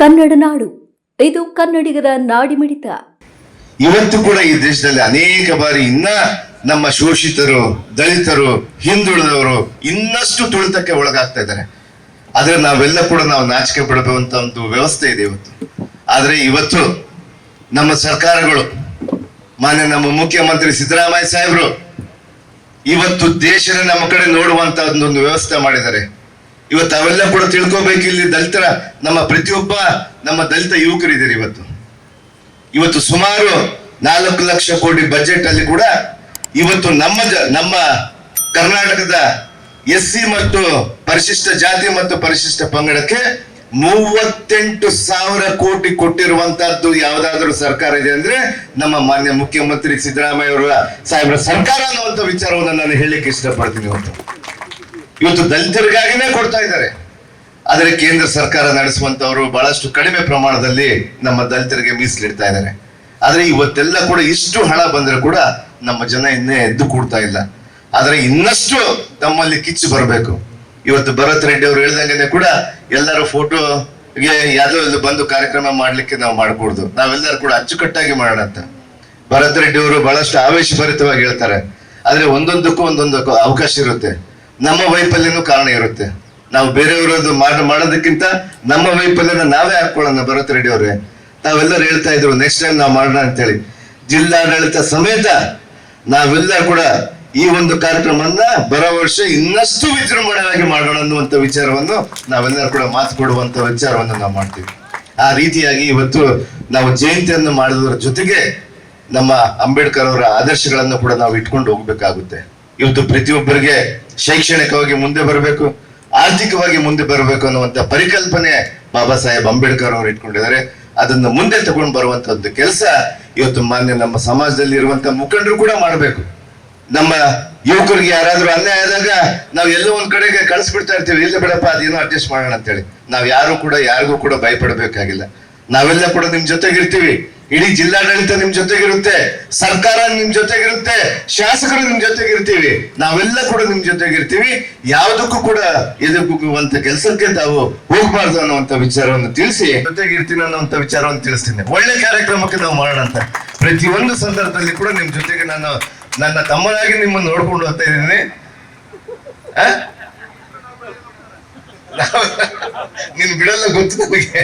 ಕನ್ನಡ ನಾಡು. ಇದು ಕನ್ನಡಿಗರ ನಾಡಿಮಿಡಿತ ಇವತ್ತು ಕೂಡ ಈ ದೇಶದಲ್ಲಿ ಅನೇಕ ಬಾರಿ ಇನ್ನ ನಮ್ಮ ಶೋಷಿತರು, ದಲಿತರು, ಹಿಂದುಳಿದವರು ಇನ್ನಷ್ಟು ತುಳಿತಕ್ಕೆ ಒಳಗಾಗ್ತಾ ಇದ್ದಾರೆ. ಆದ್ರೆ ನಾವೆಲ್ಲ ಕೂಡ ನಾವು ನಾಚಿಕೆ ಪಡಬೇಕಂತ ಒಂದು ವ್ಯವಸ್ಥೆ ಇದೆ ಇವತ್ತು. ಆದ್ರೆ ಇವತ್ತು ನಮ್ಮ ಸರ್ಕಾರಗಳು, ಮಾನ್ಯ ನಮ್ಮ ಮುಖ್ಯಮಂತ್ರಿ ಸಿದ್ದರಾಮಯ್ಯ ಸಾಹೇಬರು, ಇವತ್ತು ದೇಶನ ನಮ್ಮ ಕಡೆ ನೋಡುವಂತ ಒಂದೊಂದು ವ್ಯವಸ್ಥೆ ಮಾಡಿದ್ದಾರೆ. ಇವತ್ತು ಅವೆಲ್ಲ ಕೂಡ ತಿಳ್ಕೊಬೇಕು ಇಲ್ಲಿ ದಲಿತರ, ನಮ್ಮ ಪ್ರತಿಯೊಬ್ಬ ನಮ್ಮ ದಲಿತ ಯುವಕರಿದ್ದೀರಿ ಇವತ್ತು. ಇವತ್ತು ಸುಮಾರು ನಾಲ್ಕು ಲಕ್ಷ ಕೋಟಿ ಬಜೆಟ್ ಅಲ್ಲಿ ಕೂಡ ಇವತ್ತು ನಮ್ಮ ನಮ್ಮ ಕರ್ನಾಟಕದ ಎಸ್ ಸಿ ಮತ್ತು ಪರಿಶಿಷ್ಟ ಜಾತಿ ಮತ್ತು ಪರಿಶಿಷ್ಟ ಪಂಗಡಕ್ಕೆ ಮೂವತ್ತೆಂಟು ಸಾವಿರ ಕೋಟಿ ಕೊಟ್ಟಿರುವಂತಹದ್ದು ಯಾವ್ದಾದ್ರು ಸರ್ಕಾರ ಇದೆ ಅಂದ್ರೆ ನಮ್ಮ ಮಾನ್ಯ ಮುಖ್ಯಮಂತ್ರಿ ಸಿದ್ದರಾಮಯ್ಯ ಅವರ ಸಾಹೇಬರ ಸರ್ಕಾರ ಅನ್ನುವಂತ ವಿಚಾರವನ್ನು ನಾನು ಹೇಳಲಿಕ್ಕೆ ಇಷ್ಟಪಡ್ತೀನಿ ಇವತ್ತು. ಇವತ್ತು ದಲಿತರಿಗಾಗಿನೇ ಕೊಡ್ತಾ ಇದ್ದಾರೆ. ಆದರೆ ಕೇಂದ್ರ ಸರ್ಕಾರ ನಡೆಸುವಂತವರು ಬಹಳಷ್ಟು ಕಡಿಮೆ ಪ್ರಮಾಣದಲ್ಲಿ ನಮ್ಮ ದಲಿತರಿಗೆ ಮೀಸಲಿಡ್ತಾ ಇದ್ದಾರೆ. ಆದರೆ ಇವತ್ತೆಲ್ಲ ಕೂಡ ಇಷ್ಟು ಹಣ ಬಂದ್ರೆ ಕೂಡ ನಮ್ಮ ಜನ ಇನ್ನೇ ಎದ್ದು ಕೂಡ್ತಾ ಇಲ್ಲ. ಆದರೆ ಇನ್ನಷ್ಟು ತಮ್ಮಲ್ಲಿ ಕಿಚ್ಚು ಬರಬೇಕು. ಇವತ್ತು ಭರತ್ ರೆಡ್ಡಿ ಅವರು ಹೇಳ್ದಂಗೆ ಕೂಡ ಎಲ್ಲರೂ ಫೋಟೋಗೆ ಯಾವುದೋ ಒಂದು ಬಂದು ಕಾರ್ಯಕ್ರಮ ಮಾಡ್ಲಿಕ್ಕೆ ನಾವು ಮಾಡಕೂಡ್ದು. ನಾವೆಲ್ಲರೂ ಕೂಡ ಅಚ್ಚುಕಟ್ಟಾಗಿ ಮಾಡೋಣ ಅಂತ ಭರತ್ ರೆಡ್ಡಿ ಅವರು ಬಹಳಷ್ಟು ಆವೇಶಭರಿತವಾಗಿ ಹೇಳ್ತಾರೆ. ಆದ್ರೆ ಒಂದೊಂದಕ್ಕೂ ಒಂದೊಂದಕ್ಕೂ ಅವಕಾಶ ಇರುತ್ತೆ. ನಮ್ಮ ವೈಫಲ್ಯನೂ ಕಾರಣ ಇರುತ್ತೆ. ನಾವು ಬೇರೆಯವರದ್ದು ಮಾಡ, ಮಾಡೋದಕ್ಕಿಂತ ನಮ್ಮ ವೈಫಲ್ಯನ ನಾವೇ ಹಾಕೊಳ್ಳೋಣ ಭರತ್ ರೆಡ್ಡಿ ಅವರೇ. ನಾವೆಲ್ಲರೂ ಹೇಳ್ತಾ ಇದ್ರು ನೆಕ್ಸ್ಟ್ ಟೈಮ್ ನಾವು ಮಾಡೋಣ ಅಂತೇಳಿ. ಜಿಲ್ಲಾಡಳಿತ ಸಮೇತ ನಾವೆಲ್ಲ ಕೂಡ ಈ ಒಂದು ಕಾರ್ಯಕ್ರಮವನ್ನ ಬರೋ ವರ್ಷ ಇನ್ನಷ್ಟು ವಿಜೃಂಭಣೆಯಾಗಿ ಮಾಡೋಣ ಅನ್ನುವಂತ ವಿಚಾರವನ್ನು ನಾವೆಲ್ಲರೂ ಕೂಡ ಮಾತು ಕೊಡುವಂತ ವಿಚಾರವನ್ನು ನಾವು ಮಾಡ್ತೀವಿ. ಆ ರೀತಿಯಾಗಿ ಇವತ್ತು ನಾವು ಜಯಂತಿಯನ್ನು ಮಾಡೋದ್ರ ಜೊತೆಗೆ ನಮ್ಮ ಅಂಬೇಡ್ಕರ್ ಅವರ ಆದರ್ಶಗಳನ್ನು ಕೂಡ ನಾವು ಇಟ್ಕೊಂಡು ಹೋಗ್ಬೇಕಾಗುತ್ತೆ. ಇವತ್ತು ಪ್ರತಿಯೊಬ್ಬರಿಗೆ ಶೈಕ್ಷಣಿಕವಾಗಿ ಮುಂದೆ ಬರಬೇಕು, ಆರ್ಥಿಕವಾಗಿ ಮುಂದೆ ಬರಬೇಕು ಅನ್ನುವಂತ ಪರಿಕಲ್ಪನೆ ಬಾಬಾ ಸಾಹೇಬ್ ಅಂಬೇಡ್ಕರ್ ಅವರು ಇಟ್ಕೊಂಡಿದ್ದಾರೆ. ಅದನ್ನು ಮುಂದೆ ತಗೊಂಡು ಬರುವಂತದ್ದು ಕೆಲಸ ಇವತ್ತು ಮಾನ್ಯ ನಮ್ಮ ಸಮಾಜದಲ್ಲಿ ಇರುವಂತ ಮುಖಂಡರು ಕೂಡ ಮಾಡಬೇಕು. ನಮ್ಮ ಯುವಕರಿಗೆ ಯಾರಾದ್ರೂ ಅನ್ಯಾಯ ಆದಾಗ ನಾವು ಎಲ್ಲೋ ಒಂದ್ ಕಡೆಗೆ ಕಳಿಸ್ಬಿಡ್ತಾ ಇರ್ತೀವಿ. ಇಲ್ಲ ಬಿಡಪ್ಪ, ಅದೇನೋ ಅಡ್ಜಸ್ಟ್ ಮಾಡೋಣ ಅಂತೇಳಿ ನಾವ್ ಯಾರು ಕೂಡ, ಯಾರಿಗೂ ಕೂಡ ಭಯಪಡಬೇಕಾಗಿಲ್ಲ. ನಾವೆಲ್ಲ ಕೂಡ ನಿಮ್ ಜೊತೆಗಿರ್ತೀವಿ. ಇಡೀ ಜಿಲ್ಲಾಡಳಿತ ನಿಮ್ ಜೊತೆಗಿರುತ್ತೆ, ಸರ್ಕಾರ ನಿಮ್ ಜೊತೆಗಿರುತ್ತೆ, ಶಾಸಕರು ನಿಮ್ ಜೊತೆಗಿರ್ತೀವಿ, ನಾವೆಲ್ಲ ಕೂಡ ನಿಮ್ ಜೊತೆಗಿರ್ತೀವಿ. ಯಾವುದಕ್ಕೂ ಕೂಡ ಎದುರುಗುವಂತ ಕೆಲಸಕ್ಕೆ ತಾವು ಹೋಗ್ಬಾರ್ದು ಅನ್ನುವಂತ ವಿಚಾರವನ್ನು ತಿಳಿಸಿ, ಜೊತೆಗಿರ್ತೀನಿ ಅನ್ನುವಂತ ವಿಚಾರವನ್ನು ತಿಳಿಸ್ತೀನಿ. ಒಳ್ಳೆ ಕಾರ್ಯಕ್ರಮಕ್ಕೆ ನಾವು ಮಾಡೋಣ ಅಂತ. ಪ್ರತಿಯೊಂದು ಸಂದರ್ಭದಲ್ಲಿ ಕೂಡ ನಿಮ್ ಜೊತೆಗೆ ನಾನು ನನ್ನ ತಮ್ಮನಾಗಿ ನಿಮ್ಮನ್ನು ನೋಡ್ಕೊಂಡು ಹೋಗ್ತಾ ಇದ್ದೀನಿ? ನೀನ್ ಬಿಡಲ್ಲ ಗೊತ್ತು ನನಗೆ.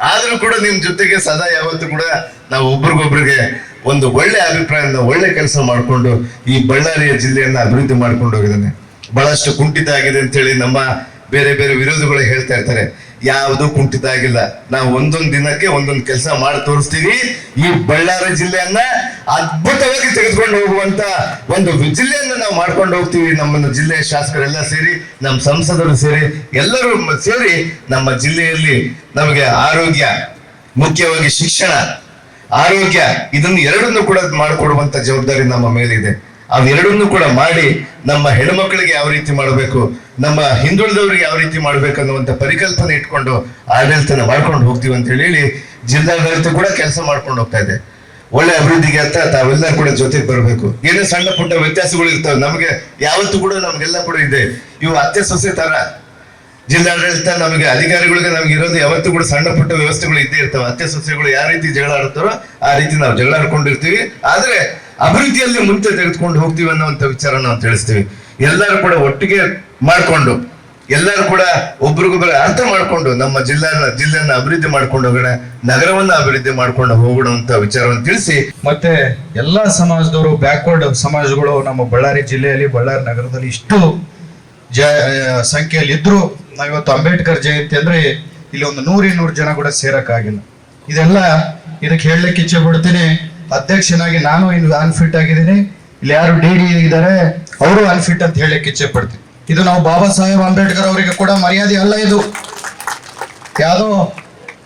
ಆದ್ರೂ ಕೂಡ ನಿಮ್ ಜೊತೆಗೆ ಸದಾ ಯಾವತ್ತೂ ಕೂಡ ನಾವು ಒಬ್ರಿಗೊಬ್ರಿಗೆ ಒಂದು ಒಳ್ಳೆ ಅಭಿಪ್ರಾಯದಿಂದ ಒಳ್ಳೆ ಕೆಲಸ ಮಾಡಿಕೊಂಡು ಈ ಬಳ್ಳಾರಿಯ ಜಿಲ್ಲೆಯನ್ನ ಅಭಿವೃದ್ಧಿ ಮಾಡ್ಕೊಂಡು ಹೋಗಿದ್ದಾನೆ. ಬಹಳಷ್ಟು ಕುಂಠಿತ ಆಗಿದೆ ಅಂತೇಳಿ ನಮ್ಮ ಬೇರೆ ಬೇರೆ ವಿರೋಧಿಗಳು ಹೇಳ್ತಾ ಇರ್ತಾರೆ. ಯಾವುದು ಕುಂಠಿತ ಆಗಿಲ್ಲ ನಾವು ಒಂದೊಂದು ದಿನಕ್ಕೆ ಒಂದೊಂದು ಕೆಲಸ ಮಾಡಿ ತೋರಿಸ್ತೀವಿ ಈ ಬಳ್ಳಾರಿ ಜಿಲ್ಲೆಯನ್ನ ಅದ್ಭುತವಾಗಿ ತೆಗೆದುಕೊಂಡು ಹೋಗುವಂತ ಒಂದು ಜಿಲ್ಲೆಯನ್ನ ನಾವು ಮಾಡ್ಕೊಂಡು ಹೋಗ್ತೀವಿ. ನಮ್ಮ ಜಿಲ್ಲೆಯ ಶಾಸಕರೆಲ್ಲ ಸೇರಿ ನಮ್ಮ ಸಂಸದರು ಸೇರಿ, ಎಲ್ಲರೂ ಸೇರಿ ನಮ್ಮ ಜಿಲ್ಲೆಯಲ್ಲಿ ನಮಗೆ ಆರೋಗ್ಯ, ಮುಖ್ಯವಾಗಿ ಶಿಕ್ಷಣ, ಆರೋಗ್ಯ, ಇದನ್ನು ಎರಡನ್ನು ಕೂಡ ಮಾಡಿಕೊಡುವಂತ ಜವಾಬ್ದಾರಿ ನಮ್ಮ ಮೇಲಿದೆ. ಅವೆರಡನ್ನು ಕೂಡ ಮಾಡಿ ನಮ್ಮ ಹೆಣ್ಮಕ್ಳಿಗೆ ಯಾವ ರೀತಿ ಮಾಡಬೇಕು, ನಮ್ಮ ಹಿಂದುಳಿದವರಿಗೆ ಯಾವ ರೀತಿ ಮಾಡ್ಬೇಕು ಅನ್ನುವಂತ ಪರಿಕಲ್ಪನೆ ಇಟ್ಕೊಂಡು ಆಡಳಿತನ ಮಾಡ್ಕೊಂಡು ಹೋಗ್ತೀವಿ ಅಂತ ಹೇಳಿ ಜಿಲ್ಲಾಡಳಿತ ಕೂಡ ಕೆಲಸ ಮಾಡ್ಕೊಂಡು ಹೋಗ್ತಾ ಇದೆ. ಒಳ್ಳೆ ಅಭಿವೃದ್ಧಿಗೆ ಅಂತ ತಾವೆಲ್ಲ ಕೂಡ ಜೊತೆಗೆ ಬರಬೇಕು. ಏನೇ ಸಣ್ಣ ಪುಟ್ಟ ವ್ಯತ್ಯಾಸಗಳು ಇರ್ತವೆ, ನಮಗೆ ಯಾವತ್ತು ಕೂಡ ನಮಗೆಲ್ಲ ಕೂಡ ಇದೆ. ಇವು ಅತ್ಯ ಸೊಸೆ ತರ. ಜಿಲ್ಲಾಡಳಿತ ನಮಗೆ ಅಧಿಕಾರಿಗಳಿಗೆ ನಮ್ಗೆ ಇರೋದು ಯಾವತ್ತೂ ಕೂಡ ಸಣ್ಣ ಪುಟ್ಟ ವ್ಯವಸ್ಥೆಗಳು ಇದ್ದೇ ಇರ್ತವೆ. ಅತ್ತೆ ಸೊಸೆಗಳು ಯಾವ ರೀತಿ ಜಗಳ ಆಡ್ತಾರೋ ಆ ರೀತಿ ನಾವು ಜಗಳ ಆಡ್ಕೊಂಡಿರ್ತೀವಿ. ಆದ್ರೆ ಅಭಿವೃದ್ಧಿಯಲ್ಲಿ ಮುಂದೆ ತೆಗೆದುಕೊಂಡು ಹೋಗ್ತೀವಿ ಅನ್ನುವಂತ ವಿಚಾರ ನಾವು ತಿಳಿಸ್ತೀವಿ. ಎಲ್ಲರೂ ಕೂಡ ಒಟ್ಟಿಗೆ ಮಾಡಿಕೊಂಡು, ಎಲ್ಲರೂ ಕೂಡ ಒಬ್ರಿಗೊಬ್ಬರು ಅರ್ಥ ಮಾಡಿಕೊಂಡು ನಮ್ಮ ಜಿಲ್ಲಾ ಜಿಲ್ಲೆಯನ್ನ ಅಭಿವೃದ್ಧಿ ಮಾಡ್ಕೊಂಡು ಹೋಗೋಣ, ನಗರವನ್ನ ಅಭಿವೃದ್ಧಿ ಮಾಡ್ಕೊಂಡು ಹೋಗೋಣ ಅಂತ ವಿಚಾರವನ್ನು ತಿಳಿಸಿ. ಮತ್ತೆ ಎಲ್ಲಾ ಸಮಾಜದವರು ಬ್ಯಾಕ್ವರ್ಡ್ ಸಮಾಜಗಳು ನಮ್ಮ ಬಳ್ಳಾರಿ ಜಿಲ್ಲೆಯಲ್ಲಿ, ಬಳ್ಳಾರಿ ನಗರದಲ್ಲಿ ಇಷ್ಟು ಜ ಸಂಖ್ಯೆಯಲ್ಲಿ ಇದ್ರು ನಾವಿವತ್ತು ಅಂಬೇಡ್ಕರ್ ಜಯಂತಿ ಅಂದ್ರೆ ಇಲ್ಲಿ ಒಂದು ನೂರಿನ್ನೂರು ಜನ ಕೂಡ ಸೇರಕ್ಕಾಗಿಲ್ಲ. ಇದೆಲ್ಲ ಇದಕ್ಕೆ ಹೇಳಲಿಕ್ಕೆ ಇಚ್ಛೆ ಪಡ್ತೀನಿ. ಅಧ್ಯಕ್ಷನಾಗಿ ನಾನು ಇನ್ ಅನ್ಫಿಟ್ ಆಗಿದ್ದೀನಿ. ಇಲ್ಲಿ ಯಾರು ಡಿ ಡಿ ಇದ್ದಾರೆ, ಅವರು ಅನ್ಫಿಟ್ ಅಂತ ಹೇಳಕ್ಕೆ ಇಚ್ಛೆ ಪಡ್ತೀನಿ. ಇದು ನಾವು ಬಾಬಾ ಸಾಹೇಬ್ ಅಂಬೇಡ್ಕರ್ ಅವರಿಗೆ ಕೂಡ ಮರ್ಯಾದೆ ಅಲ್ಲ ಇದು. ಯಾವುದೋ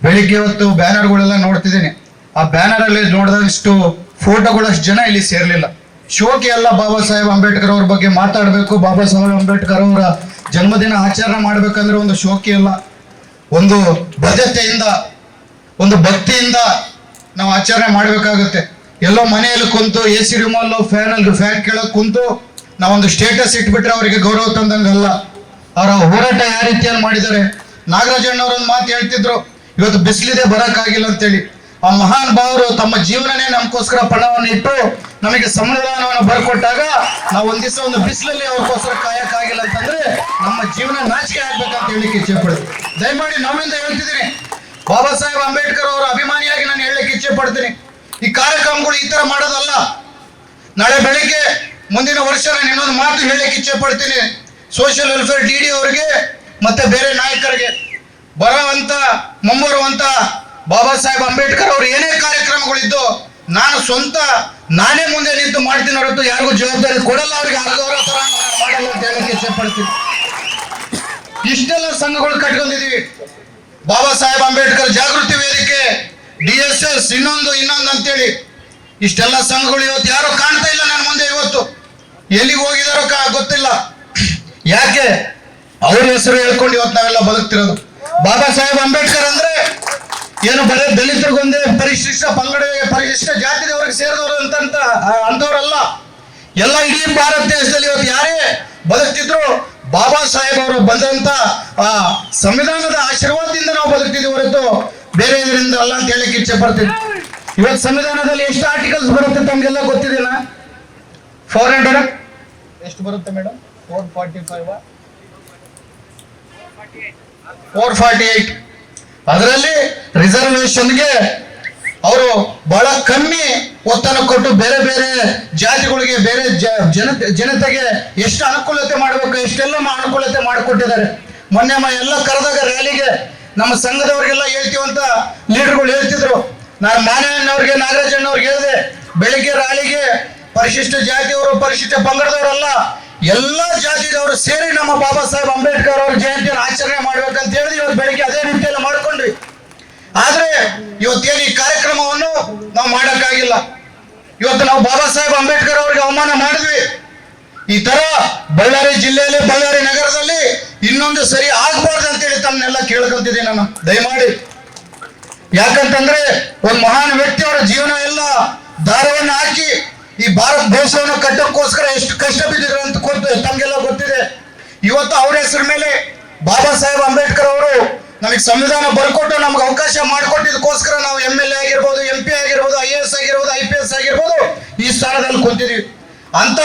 ಬೆಳಿಗ್ಗೆ ಹೊತ್ತು ಬ್ಯಾನರ್ಗಳೆಲ್ಲ ನೋಡ್ತಿದ್ದೀನಿ. ಆ ಬ್ಯಾನರ್ ಅಲ್ಲಿ ನೋಡಿದಷ್ಟು ಫೋಟೋಗಳಷ್ಟು ಜನ ಇಲ್ಲಿ ಸೇರ್ಲಿಲ್ಲ. ಶೋಕಿ ಅಲ್ಲ ಬಾಬಾ ಸಾಹೇಬ್ ಅಂಬೇಡ್ಕರ್ ಅವ್ರ ಬಗ್ಗೆ ಮಾತಾಡಬೇಕು, ಬಾಬಾ ಸಾಹೇಬ್ ಅಂಬೇಡ್ಕರ್ ಅವರ ಜನ್ಮದಿನ ಆಚರಣೆ ಮಾಡ್ಬೇಕಂದ್ರೆ ಒಂದು ಶೋಕಿ ಅಲ್ಲ. ಒಂದು ಬದ್ಧತೆಯಿಂದ, ಒಂದು ಭಕ್ತಿಯಿಂದ ನಾವು ಆಚರಣೆ ಮಾಡಬೇಕಾಗುತ್ತೆ. ಎಲ್ಲೋ ಮನೆಯಲ್ಲಿ ಕುಂತು ಎ ಸಿ ರೂಮಲ್ಲೋ ಫ್ಯಾನ್ ಅಲ್ಲಿ ಫ್ಯಾನ್ ಕೆಳಗೆ ಕುಂತು ನಾವೊಂದು ಸ್ಟೇಟಸ್ ಇಟ್ಬಿಟ್ರೆ ಅವರಿಗೆ ಗೌರವ ತಂದಂಗಲ್ಲ. ಅವರ ಹೋರಾಟ ಯಾವ ರೀತಿಯಲ್ಲಿ ಮಾಡಿದ್ದಾರೆ? ನಾಗರಾಜಣ್ಣವ್ರೊಂದು ಮಾತು ಹೇಳ್ತಿದ್ರು, ಇವತ್ತು ಬಿಸಿಲಿದೆ, ಬರೋಕ್ಕಾಗಿಲ್ಲ ಅಂತೇಳಿ. ಆ ಮಹಾನ್ ಭಾವರು ತಮ್ಮ ಜೀವನನೇ ನಮಗೋಸ್ಕರ ಪಣವನ್ನು ಇಟ್ಟು ನಮಗೆ ಸಂವಿಧಾನವನ್ನು ಬರ್ಕೊಟ್ಟಾಗ ನಾವು ಒಂದ್ ದಿವಸ ಒಂದು ಬಿಸಿಲಲ್ಲಿ ಅವ್ರಿಗೋಸ್ಕರ ಕಾಯಕ್ಕಾಗಿಲ್ಲ ಅಂತಂದ್ರೆ ನಮ್ಮ ಜೀವನ ನಾಚಿಕೆ ಆಗ್ಬೇಕಂತ ಹೇಳಿಕ್ಕೆ ಇಚ್ಛೆ ಪಡೋದು. ದಯಮಾಡಿ ನಮ್ಮಿಂದ ಹೇಳ್ತಿದ್ದೀನಿ ಬಾಬಾ ಸಾಹೇಬ್ ಅಂಬೇಡ್ಕರ್ ಅವರ ಅಭಿಮಾನಿಯಾಗಿ ನಾನು ಹೇಳಕ್ಕೆ ಇಚ್ಛೆ ಪಡ್ತೀನಿ. ಈ ಕಾರ್ಯಕ್ರಮಗಳು ಈ ತರ ಮಾಡೋದಲ್ಲ. ನಾಳೆ ಬೆಳಿಗ್ಗೆ ಮುಂದಿನ ವರ್ಷ ನಾನು ಇನ್ನೊಂದು ಮಾತು ಹೇಳಕ್ಕೆ ಇಚ್ಛೆ ಪಡ್ತೀನಿ. ಸೋಷಿಯಲ್ ವೆಲ್ಫೇರ್ ಡಿ ಡಿ ಅವರಿಗೆ, ಮತ್ತೆ ಬೇರೆ ನಾಯಕರಿಗೆ. ಬರುವಂತ, ಮುಂಬರುವಂತ ಬಾಬಾ ಸಾಹೇಬ್ ಅಂಬೇಡ್ಕರ್ ಅವರು ಏನೇ ಕಾರ್ಯಕ್ರಮಗಳಿದ್ದು, ನಾನು ಸ್ವಂತ, ನಾನೇ ಮುಂದೆ ನಿಂತು ಮಾಡ್ತೀನಿ ಹೊರತು ಯಾರಿಗೂ ಜವಾಬ್ದಾರಿ ಕೊಡಲ್ಲ. ಅವ್ರಿಗೆ ಅರ್ಧವರ ತರ ಮಾಡಲ್ಲ ಅಂತ ಹೇಳಕ್ಕೆ ಇಚ್ಛೆ ಪಡ್ತೀನಿ. ಇಷ್ಟೆಲ್ಲ ಸಂಘಗಳು ಕಟ್ಕೊಂಡಿದೀವಿ ಬಾಬಾ ಸಾಹೇಬ್ ಅಂಬೇಡ್ಕರ್ ಜಾಗೃತಿ ವೇದಿಕೆ, ಡಿ ಎಸ್ ಎಸ್, ಇನ್ನೊಂದು ಇನ್ನೊಂದು ಅಂತೇಳಿ. ಇಷ್ಟೆಲ್ಲ ಸಂಘಗಳು ಇವತ್ತು ಯಾರು ಕಾಣ್ತಾ ಇಲ್ಲ ನನ್ನ ಮುಂದೆ ಇವತ್ತು. ಎಲ್ಲಿಗೆ ಹೋಗಿದಾರೋ ಗೊತ್ತಿಲ್ಲ. ಯಾಕೆ? ಅವ್ರ ಹೆಸರು ಹೇಳ್ಕೊಂಡು ಇವತ್ತು ನಾವೆಲ್ಲ ಬದುಕ್ತಿರೋದು. ಬಾಬಾ ಸಾಹೇಬ್ ಅಂಬೇಡ್ಕರ್ ಅಂದ್ರೆ ಏನು ಬರೀ ದಲಿತರಿಗೊಂದೇ ಪರಿಶಿಷ್ಟ ಪಂಗಡ ಪರಿಶಿಷ್ಟ ಜಾತಿದವರಿಗೆ ಸೇರಿದವರು ಅಂತ ಅಂತವ್ರಲ್ಲ ಎಲ್ಲ ಇಡೀ ಭಾರತ ದೇಶದಲ್ಲಿ ಇವತ್ತು ಯಾರೇ ಬದುಕ್ತಿದ್ರು, ಬಾಬಾ ಬಂದಂತ ಆ ಸಂವಿಧಾನದ ಆಶೀರ್ವಾದದಿಂದ ನಾವು ಬದುಕ್ತಿದ್ದೀವಿ ಹೊರತು ಬೇರೆ ಇದರಿಂದ ಅಲ್ಲ ಅಂತ ಹೇಳಕ್ ಇಚ್ಛೆ ಪಡ್ತೀನಿ. ಇವತ್ತು ಸಂವಿಧಾನದಲ್ಲಿ ಎಷ್ಟು ಆರ್ಟಿಕಲ್ಸ್ ಬರುತ್ತೆ ತಮಗೆಲ್ಲ ಗೊತ್ತಿದೆಯಲ್ಲ ಫೋರ್ ಹಂಡ್ರೆಡ್ ಎಷ್ಟು ಬರುತ್ತೆ madam four forty five four forty eight ಅದರಲ್ಲಿ ರಿಸರ್ವೇಶನ್ಗೆ ಅವರು ಬಹಳ ಕಮ್ಮಿ ಒತ್ತನ್ನು ಕೊಟ್ಟು ಬೇರೆ ಬೇರೆ ಜಾತಿಗಳಿಗೆ, ಬೇರೆ ಜನತೆ ಜನತೆಗೆ ಎಷ್ಟು ಅನುಕೂಲತೆ ಮಾಡಬೇಕು, ಎಷ್ಟೆಲ್ಲ ಅನುಕೂಲತೆ ಮಾಡಿಕೊಟ್ಟಿದ್ದಾರೆ. ಮೊನ್ನೆ ಎಲ್ಲ ಕರೆದಾಗ ರ್ಯಾಲಿಗೆ ನಮ್ಮ ಸಂಘದವ್ರಿಗೆಲ್ಲ ಹೇಳ್ತೀವಂತ ಲೀಡರ್ಗಳು ಹೇಳ್ತಿದ್ರು. ನಾನು ಮಾನವಣ್ಣವ್ರಿಗೆ ನಾಗರಾಜಣ್ಣವ್ರಿಗೆ ಹೇಳಿದೆ, ಬೆಳಿಗ್ಗೆ ರ್ಯಾಲಿಗೆ ಪರಿಶಿಷ್ಟ ಜಾತಿಯವರು, ಪರಿಶಿಷ್ಟ ಪಂಗಡದವರಲ್ಲ ಎಲ್ಲ ಜಾತಿದವರು ಸೇರಿ ನಮ್ಮ ಬಾಬಾ ಸಾಹೇಬ್ ಅಂಬೇಡ್ಕರ್ ಅವರ ಜಯಂತಿಯನ್ನು ಆಚರಣೆ ಮಾಡ್ಬೇಕಂತ ಹೇಳಿದ್ವಿ ಇವತ್ತು ಬೆಳಿಗ್ಗೆ ಅದೇ ರೀತಿಯಲ್ಲಿ ಮಾಡ್ಕೊಂಡ್ವಿ. ಆದ್ರೆ ಇವತ್ತೇನು ಈ ಕಾರ್ಯಕ್ರಮವನ್ನು ನಾವು ಮಾಡಕ್ಕಾಗಿಲ್ಲ. ಇವತ್ತು ನಾವು ಬಾಬಾ ಸಾಹೇಬ್ ಅಂಬೇಡ್ಕರ್ ಅವರಿಗೆ ಅವಮಾನ ಮಾಡಿದ್ವಿ. ಈ ತರ ಬಳ್ಳಾರಿ ಜಿಲ್ಲೆಯಲ್ಲಿ ಬಳ್ಳಾರಿ ನಗರದಲ್ಲಿ ಇನ್ನೊಂದು ಸರಿ ಆಗ್ಬಾರ್ದು ಅಂತೇಳಿ ತಮ್ಮನ್ನೆಲ್ಲ ಕೇಳ್ಕೊಂತಿದ್ದೀನಿ ನಾನು. ದಯಮಾಡಿ. ಯಾಕಂತಂದ್ರೆ ಒಂದು ಮಹಾನ್ ವ್ಯಕ್ತಿ ಅವರ ಜೀವನ ಎಲ್ಲ ದಾರವನ್ನು ಹಾಕಿ ಈ ಭಾರತ ದೇಶವನ್ನು ಕಟ್ಟೋಕ್ಕೋಸ್ಕರ ಎಷ್ಟು ಕಷ್ಟ ಬಿದ್ದಿದ್ರು ಅಂತ ಕೊಟ್ಟು ತಮ್ಗೆಲ್ಲ ಗೊತ್ತಿದೆ. ಇವತ್ತು ಅವ್ರ ಹೆಸರ ಮೇಲೆ ಬಾಬಾ ಸಾಹೇಬ್ ಅಂಬೇಡ್ಕರ್ ಅವರು ನಮಗೆ ಸಂವಿಧಾನ ಬರ್ಕೊಟ್ಟು ನಮ್ಗೆ ಅವಕಾಶ ಮಾಡಿಕೊಟ್ಟಿದ್ದಕ್ಕೋಸ್ಕರ ನಾವು ಎಂ ಎಲ್ ಎ ಆಗಿರ್ಬೋದು ಎಂ ಪಿ ಆಗಿರ್ಬೋದು ಐ ಎ ಎಸ್ ಆಗಿರ್ಬೋದು ಐ ಪಿ ಎಸ್ ಆಗಿರ್ಬೋದು ಈ ಸ್ಥಾನದಲ್ಲಿ ಕುಂತಿದೀವಿ. ಅಂತ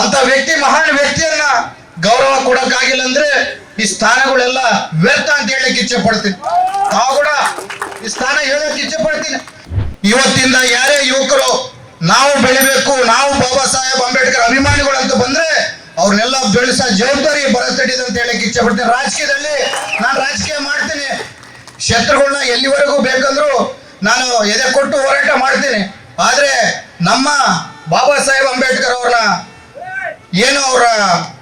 ಅಂತ ವ್ಯಕ್ತಿ, ಮಹಾನ್ ವ್ಯಕ್ತಿಯನ್ನ ಗೌರವ ಕೊಡಕ್ಕಾಗಿಲ್ಲ ಅಂದ್ರೆ ಈ ಸ್ಥಾನಗಳೆಲ್ಲ ವ್ಯರ್ಥ ಅಂತ ಹೇಳಕ್ ಇಚ್ಛೆ ಪಡ್ತೀನಿ. ನಾವು ಕೂಡ ಈ ಸ್ಥಾನ ಹೇಳಕ್ ಇಚ್ಛೆ ಪಡ್ತೀನಿ. ಇವತ್ತಿಂದ ಯಾರೇ ಯುವಕರು ನಾವು ಬೆಳಿಬೇಕು, ನಾವು ಬಾಬಾ ಸಾಹೇಬ್ ಅಂಬೇಡ್ಕರ್ ಅಭಿಮಾನಿಗಳು ಅಂತ ಬಂದ್ರೆ ಅವ್ರನ್ನೆಲ್ಲ ಬೆಳೆಸ ಜವಾಬ್ದಾರಿ ಬರತಡಿದೆ ಅಂತ ಹೇಳಕ್ ಇಚ್ಛೆ ಪಡ್ತೀನಿ. ರಾಜಕೀಯದಲ್ಲಿ ನಾನು ರಾಜಕೀಯ ಮಾಡ್ತೀನಿ. ಶತ್ರುಗಳನ್ನ ಎಲ್ಲಿವರೆಗೂ ಬೇಕಂದ್ರು ನಾನು ಎದೆ ಕೊಟ್ಟು ಹೋರಾಟ ಮಾಡ್ತೀನಿ. ಆದ್ರೆ ನಮ್ಮ ಬಾಬಾ ಸಾಹೇಬ್ ಅಂಬೇಡ್ಕರ್ ಅವ್ರನ್ನ ಏನು ಅವರ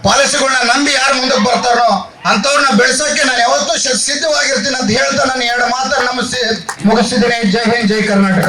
ಪಾಲಿಸಿಗಳನ್ನ ನಂಬಿ ಯಾರು ಮುಂದಕ್ಕೆ ಬರ್ತಾರೋ ಅಂಥವ್ರನ್ನ ಬೆಳೆಸೋಕೆ ನಾನು ಯಾವತ್ತೂ ಸಿದ್ಧವಾಗಿರ್ತೀನಿ ಅಂತ ಹೇಳ್ತಾ ನಾನು ಎರಡು ಮಾತನ್ನು ನಮ್ಮ ಮುಗಿಸಿದ್ದೀನಿ ಜೈ ಹಿಂದ್, ಜೈ ಕರ್ನಾಟಕ.